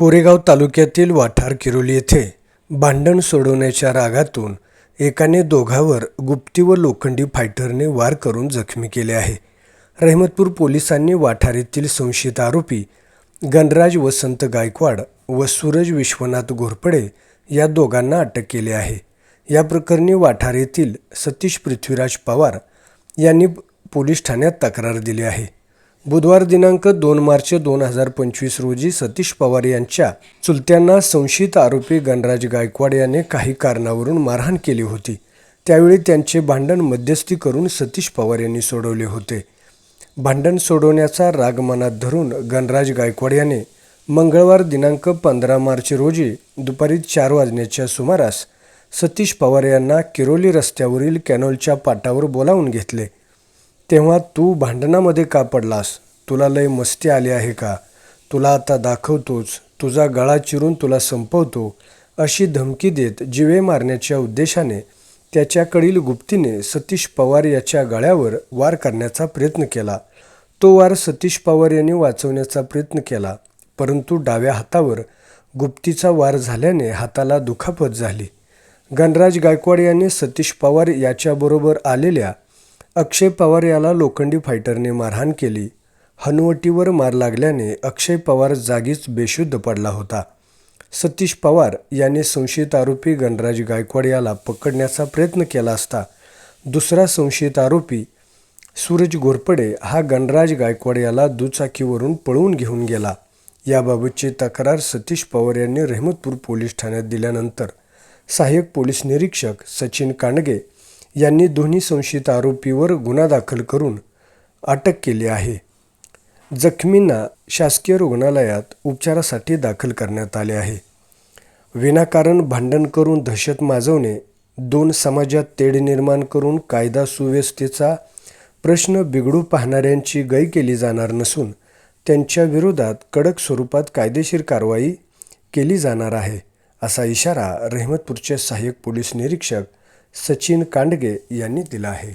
कोरेगाव तालुक्यातील वाठार किरोली येथे भांडण सोडवण्याच्या रागातून एकाने दोघावर गुप्ती व लोखंडी फायटरने वार करून जखमी केले आहे. रहमतपूर पोलिसांनी वाठार येथील संशयित आरोपी गणराज वसंत गायकवाड व सूरज विश्वनाथ घोरपडे या दोघांना अटक केली आहे. या प्रकरणी वाठार येथील सतीश पृथ्वीराज पवार यांनी पोलीस ठाण्यात तक्रार दिली आहे. बुधवार दिनांक दोन मार्च दोन हजार पंचवीस रोजी सतीश पवार यांच्या चुलत्यांना संशयित आरोपी गणराज गायकवाड याने काही कारणावरून मारहाण केली होती. त्यावेळी त्यांचे भांडण मध्यस्थी करून सतीश पवार यांनी सोडवले होते. भांडण सोडवण्याचा राग मनात धरून गणराज गायकवाड याने मंगळवार दिनांक पंधरा मार्च रोजी दुपारी चार वाजण्याच्या सुमारास सतीश पवार यांना किरोली रस्त्यावरील कॅनॉलच्या पाटावर बोलावून घेतले. तेव्हा तू भांडणामध्ये का पडलास? तुला लय मस्ती आली आहे का? तुला आता दाखवतोच. तुझा गळा चिरून तुला संपवतो. अशी धमकी देत जिवे मारण्याच्या उद्देशाने त्याच्याकडील गुप्तीने सतीश पवार याच्या गळ्यावर वार करण्याचा प्रयत्न केला. तो वार सतीश पवार यांनी वाचवण्याचा प्रयत्न केला परंतु डाव्या हातावर गुप्तीचा वार झाल्याने हाताला दुखापत झाली. गणराज गायकवाड यांनी सतीश पवार याच्याबरोबर आलेल्या अक्षय पवार याला लोखंडी फायटरने मारहाण केली. हनुवटीवर मार लागल्याने अक्षय पवार जागीच बेशुद्ध पडला होता. सतीश पवार याने संशयित आरोपी गणराज गायकवाड याला पकडण्याचा प्रयत्न केला असता. दुसरा संशयित आरोपी सूरज घोरपडे हा गणराज गायकवाड याला दुचाकीवरून पळवून घेऊन गेला. याबाबतची तक्रार सतीश पवार यांनी रहमतपूर पोलीस ठाण्यात दिल्यानंतर. सहाय्यक पोलीस निरीक्षक सचिन कांडगे यांनी दोन्ही संशयित आरोपीवर गुन्हा दाखल करून अटक केली आहे. जखमींना शासकीय रुग्णालयात उपचारासाठी दाखल करण्यात आले आहे. विनाकारण भांडण करून दहशत माजवणे दोन समाजात तेढ निर्माण करून कायदा सुव्यवस्थेचा प्रश्न बिघडू पाहणाऱ्यांची गय केली जाणार नसून त्यांच्या विरोधात कडक स्वरूपात कायदेशीर कारवाई केली जाणार आहे असा इशारा रहमतपूरचे सहाय्यक पोलीस निरीक्षक सचिन कांडगे यांनी दिला आहे.